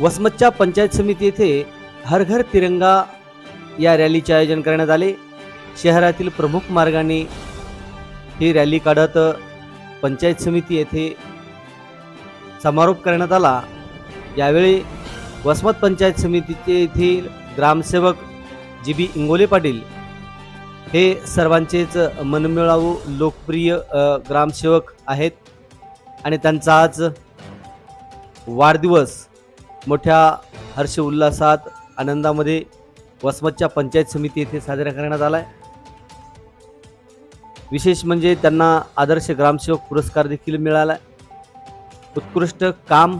वसमतच्या पंचायत समिती येथे हर घर तिरंगा या रॅलीचे आयोजन करण्यात आले. शहरातील प्रमुख मार्गाने ही रॅली काढत पंचायत समिती येथे समारोप करण्यात आला. यावेळी वसमत पंचायत समितीचे येथील ग्रामसेवक जी बी इंगोले पाटील हे सर्वांचेच मनमिळावू लोकप्रिय ग्रामसेवक आहेत आणि त्यांचा आज वाढदिवस मोठ्या हर्ष उल्हासात आनंदामध्ये वसमतच्या पंचायत समिती येथे साजरा करण्यात आला आहे विशेष म्हणजे त्यांना आदर्श ग्रामसेवक पुरस्कार देखील मिळाला आहे उत्कृष्ट काम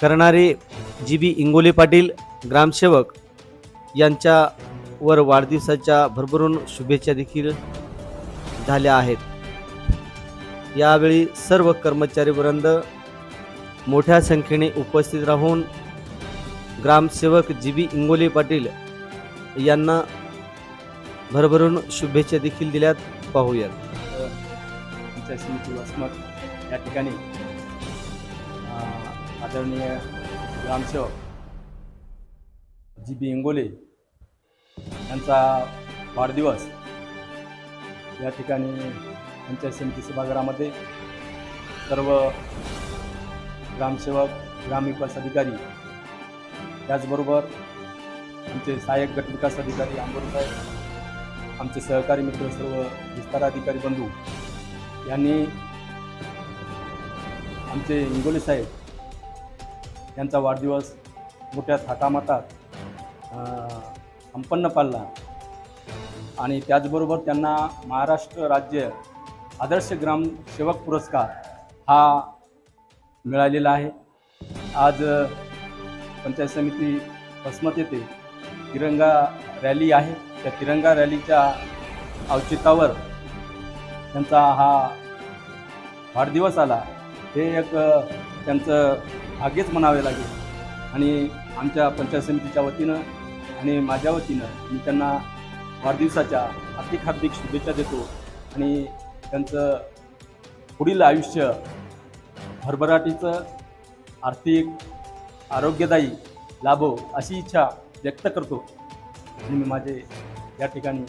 करणारे जी बी इंगोले पाटील ग्रामसेवक यांच्यावर वाढदिवसाच्या भरभरून शुभेच्छा देखील झाल्या आहेत. यावेळी सर्व कर्मचारी वृंद मोठ्या संख्येने उपस्थित राहून ग्रामसेवक जी बी इंगोले पाटील यांना भरभरून शुभेच्छा देखील दिल्यात. पाहूयात. पंचायत समिती वसमत या ठिकाणी आदरणीय ग्रामसेवक जी बी इंगोले यांचा वाढदिवस या ठिकाणी पंचायत समिती सभागृहामध्ये सर्व ग्रामसेवक ग्रामविकास अधिकारी. त्याचबरोबर आमचे सहाय्यक गट विकास अधिकारी आंबोरे साहेब आमचे सहकारी मित्र सर्व विस्तार अधिकारी बंधू यांनी आमचे इंगोले साहेब यांचा वाढदिवस मोठ्या थाटामाटात संपन्न पाळला आणि त्याचबरोबर त्यांना महाराष्ट्र राज्य आदर्श ग्रामसेवक पुरस्कार हा मिळालेला आहे. आज पंचायत समिती वसमत येथे तिरंगा रॅली आहे. त्या तिरंगा रॅलीच्या औचित्यावर त्यांचा हा वाढदिवस आला. हे एक त्यांचं भाग्यच म्हणावे लागेल. आणि आमच्या पंचायत समितीच्या वतीनं आणि माझ्या वतीनं मी त्यांना वाढदिवसाच्या हार्दिक हार्दिक शुभेच्छा देतो. आणि त्यांचं पुढील आयुष्य भरभराटीचं आर्थिक आरोग्यदायी लाभो अशी इच्छा व्यक्त करतो. आणि मी माझे या ठिकाणी